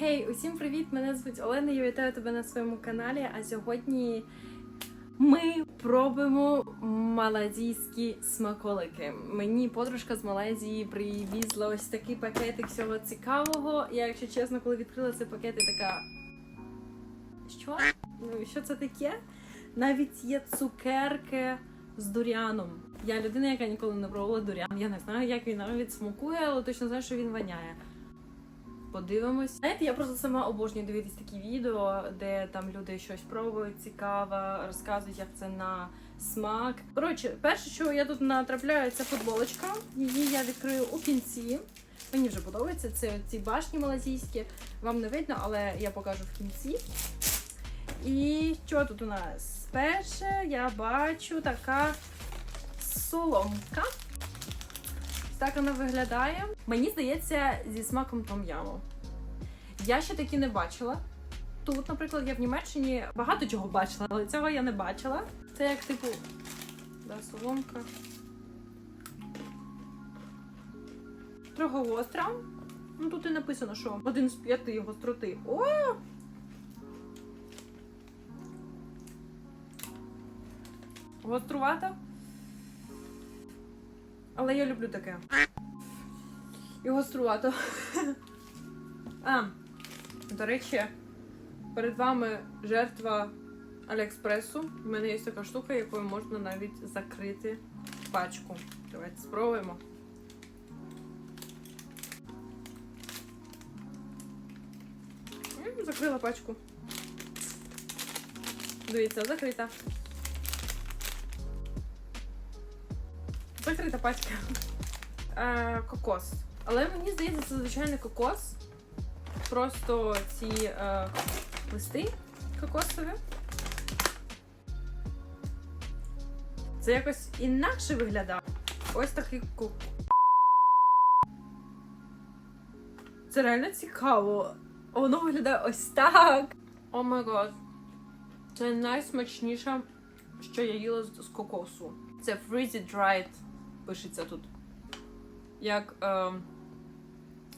Гей, усім привіт! Мене звуть Олена. Я вітаю тебе на своєму каналі. А сьогодні ми пробуємо малазійські смаколики. Мені подружка з Малайзії привізла ось такий пакетик всього цікавого. Я, якщо чесно, коли відкрила цей пакет, я така. Що? Ну, що це таке? Навіть є цукерки з дуріаном. Я людина, яка ніколи не пробувала дуріан. Я не знаю, як він навіть смакує, але точно знаю, що він воняє. Подивимось. Знаєте, я просто сама обожнюю дивитись такі відео, де там люди щось пробують цікаво, розказують, як це на смак. Коротше, перше, що я тут натрапляю, це футболочка. Її я відкрию у кінці. Мені вже подобається. Це ці башні малазійські. Вам не видно, але я покажу в кінці. І що тут у нас? Перше я бачу така соломка. Так вона виглядає. Мені здається, зі смаком том-яму. Я ще такі не бачила. Тут, наприклад, я в Німеччині багато чого бачила, але цього я не бачила. Це як типу. Да, соломка. Трохи гостра. Ну тут і написано, що один з п'яти гостроти. О! Гострувата. Але я люблю таке. І гострувато. А, до речі, перед вами жертва Аліекспресу. У мене є така штука, якою можна навіть закрити пачку. Давайте спробуємо. Закрила пачку. Дивіться, закрита. Закрита пачка. Е, кокос. Але мені здається, це звичайний кокос. Просто ці е, листи кокосові. Це якось інакше виглядає. Ось такий кок. Це реально цікаво. Воно виглядає ось так. О май гад. Це найсмачніше, що я їла з кокосу. Це freeze dried пишеться тут. Як е,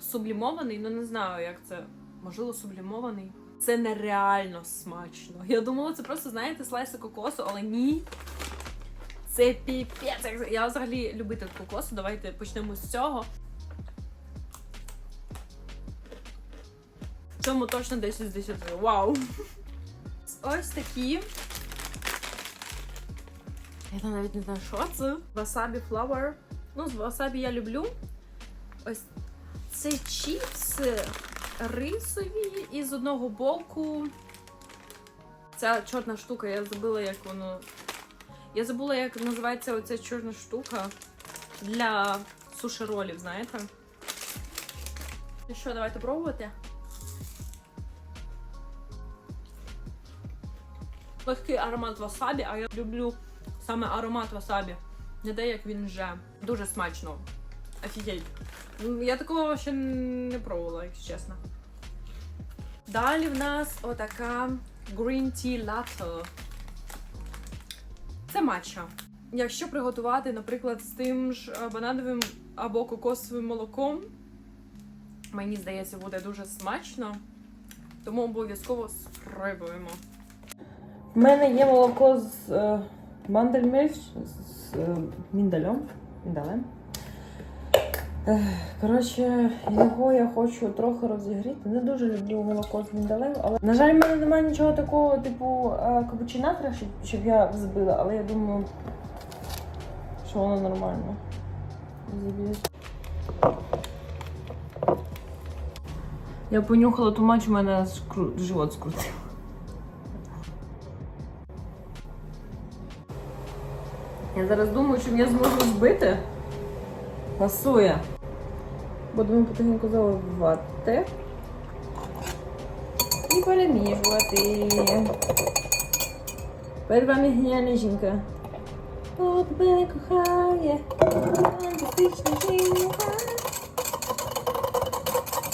сублімований, ну не знаю, як це. Можливо, сублімований. Це нереально смачно. Я думала, це просто, знаєте, слайси кокосу, але ні. Це піпець. Я взагалі любитель кокосу. Давайте почнемо з цього. Цьому точно 10 з 10. Вау! Ось такі. Я навіть не знаю, що це. Васабі Flower. Ну, з васабі я люблю. Ось це чіпси рисові, і з одного боку. Ця чорна штука, я забула, як воно. Я забула, як називається оця чорна штука для суші-ролів, знаєте? Ну що, давайте пробувати. Легкий аромат васабі, а я люблю саме аромат васабі. Не те, як він вже. Дуже смачно. Офігеть. Ну, Я такого ще не пробувала, якщо чесно. Далі в нас отака Green Tea Latte. Це матча. Якщо приготувати, наприклад, з тим ж е, банановим або кокосовим молоком, мені здається, буде дуже смачно. Тому обов'язково спробуємо. У мене є молоко з мандельмельш, з е, міндалем. міндалем. Коротше, його я хочу трохи розігріти. Не дуже люблю молоко з міндалем, але, на жаль, в мене немає нічого такого, типу е, капучинатора, щоб, я взбила, але я думаю, що воно нормально. Зіб'ю. Я понюхала ту мач, у мене живот скрутив. Я зараз думаю, чим я зможу збити. Пасує. Будемо потихеньку заливати. І перемішувати. Перед вами геніальна жінка. Бо тебе кохає. Фантастична жінка.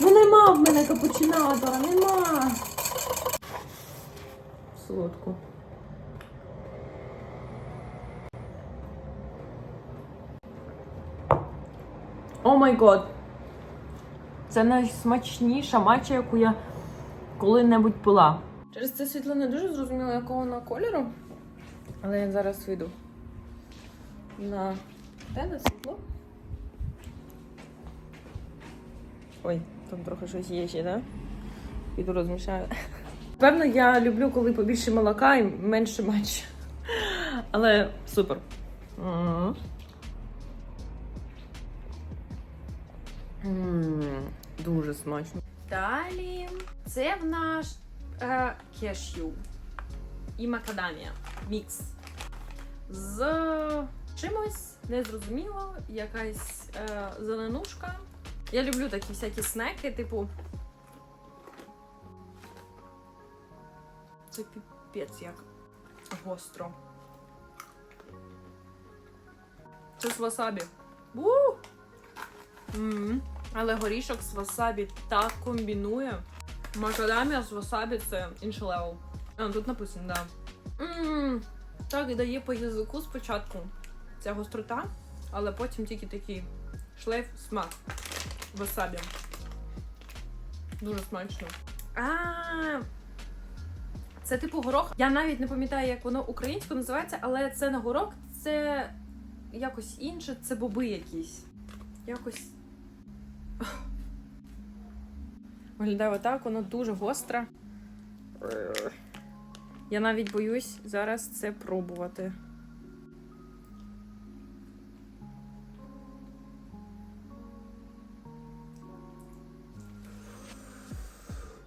Ну нема в мене капучинатора, нема. Солодку. Май год. Це найсмачніша матча, яку я коли-небудь пила. Через це світло не дуже зрозуміло, якого вона кольору. Але я зараз вийду на те на світло. Ой, там трохи щось є ще, да? Піду розмішаю. Певно, я люблю, коли побільше молока і менше матча. Але супер. М. М, Дуже смачно. Далі це в наш е, кешю і макадамія. Мікс. З чимось незрозуміло, якась е, зеленушка. Я люблю такі всякі снеки, типу. Це піпець як гостро. Це з васабі. У! М. Але горішок з васабі так комбінує. Макадамія з васабі це інший левел. А, тут написано, да. М, Так і дає по язику спочатку ця гострота, але потім тільки такий шлейф смак васабі. Дуже смачно. А, це типу горох. Я навіть не пам'ятаю, як воно українською називається, але це не горох, це якось інше, це боби якісь. Якось. Виглядає отак, воно дуже гостре. Я навіть боюсь зараз це пробувати.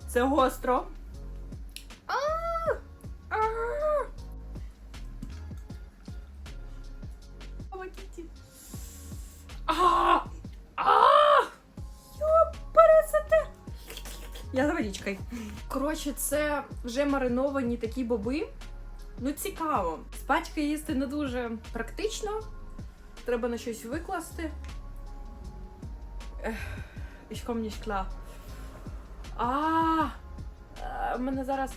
Це гостро. А! А! Помогите. А! Я за водичкою. Коротше, це вже мариновані такі боби. Ну, цікаво. З пачки їсти не дуже практично. Треба на щось викласти. Ех, komm nicht klar. А, е, мене зараз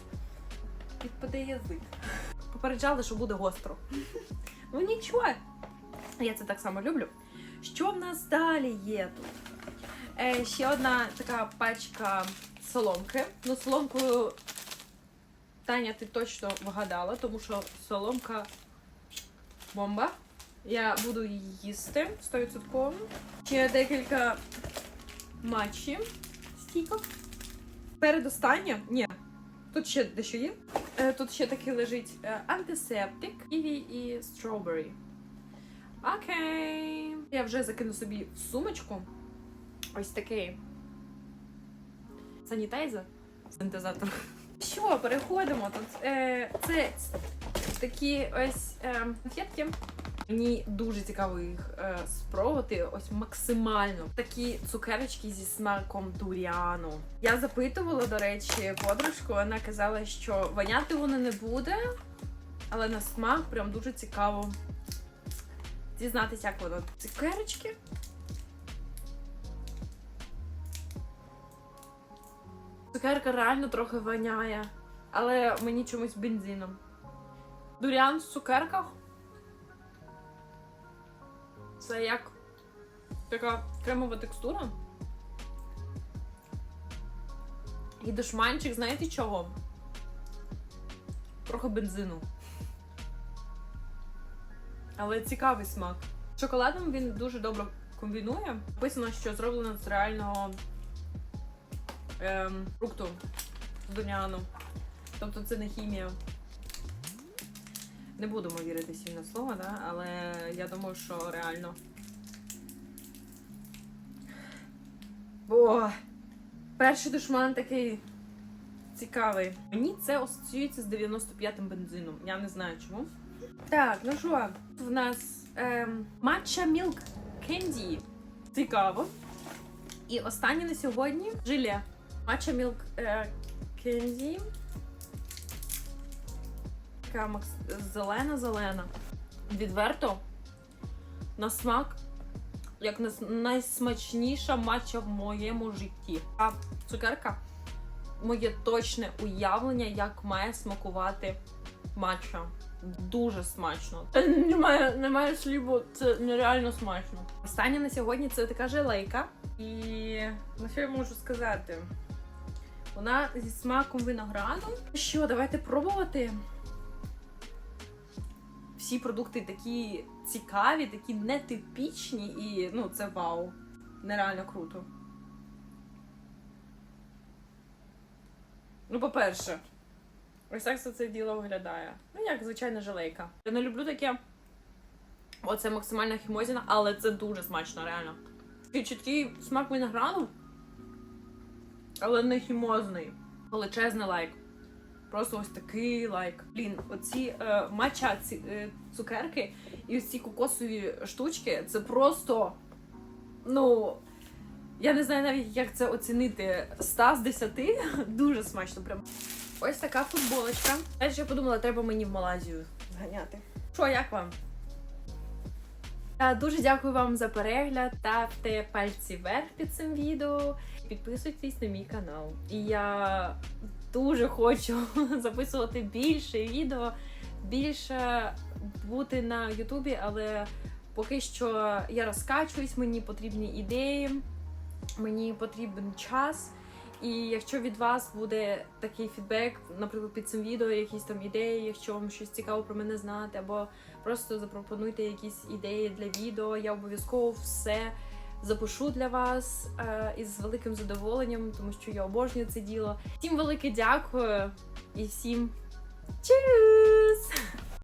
підпаде язик. Попереджали, що буде гостро. Ну нічого. Я це так само люблю. Що в нас далі є тут? Е, ще одна така пачка соломки. Ну, соломкою Таня, ти точно вгадала, тому що соломка бомба. Я буду її їсти 100%. Ще декілька матчів стійкок. Передостання. Ні. Тут ще дещо є. Е, Тут ще такий лежить е, антисептик, ківі і стробері. Окей. Я вже закину собі в сумочку. Ось такий санітайзер. Синтезатор. Що, переходимо. Тут е, це такі ось е, конфетки. Мені дуже цікаво їх е, спробувати ось максимально. Такі цукерочки зі смаком дуріану. Я запитувала, до речі, подружку, вона казала, що воняти воно не буде, але на смак прям дуже цікаво дізнатися, як воно. Цукерочки. Цукерка реально трохи воняє, але мені чомусь бензином. Дуріан в цукерках. Це як така кремова текстура. І душманчик, знаєте чого? Трохи бензину. Але цікавий смак. Шоколадом він дуже добре комбінує. Написано, що зроблено з реального ем, фрукту з дуняну. Тобто це не хімія. Не будемо вірити сильно слово, да? але я думаю, що реально. О, перший душман такий цікавий. Мені це асоціюється з 95-м бензином. Я не знаю чому. Так, ну що, в нас ем, матча Milk Candy. Цікаво. І останнє на сьогодні желе. Milk е, Candy. Така зелена-зелена. Відверто. На смак. Як найсмачніша матча в моєму житті. А цукерка моє точне уявлення, як має смакувати матча. Дуже смачно. Немає, немає слів, це нереально смачно. Останнє на сьогодні це така желейка. І ну що я можу сказати? Вона зі смаком винограду. Що, давайте пробувати. Всі продукти такі цікаві, такі нетипічні, і ну, це вау. Нереально круто. Ну, по-перше, ось так все це діло виглядає. Ну, як звичайна жалейка. Я не люблю таке. Оце максимальна хімозіна, але це дуже смачно, реально. Чіткий смак винограду, але не хімозний. Величезний лайк. Просто ось такий лайк. Блін, оці е, матча ці, е, цукерки і ось ці кокосові штучки це просто. Ну. Я не знаю навіть, як це оцінити. 100 з 10. Дуже смачно прям. Ось така футболочка. Я подумала, треба мені в Малайзію зганяти. Що, як вам? Та Дуже дякую вам за перегляд. Ставте пальці вверх під цим відео. Підписуйтесь на мій канал. І я дуже хочу записувати більше відео, більше бути на Ютубі, але поки що я розкачуюсь, мені потрібні ідеї, мені потрібен час. І якщо від вас буде такий фідбек, наприклад, під цим відео, якісь там ідеї, якщо вам щось цікаво про мене знати, або просто запропонуйте якісь ідеї для відео, я обов'язково все запишу для вас е, із великим задоволенням, тому що я обожнюю це діло. Всім велике дякую і всім чу!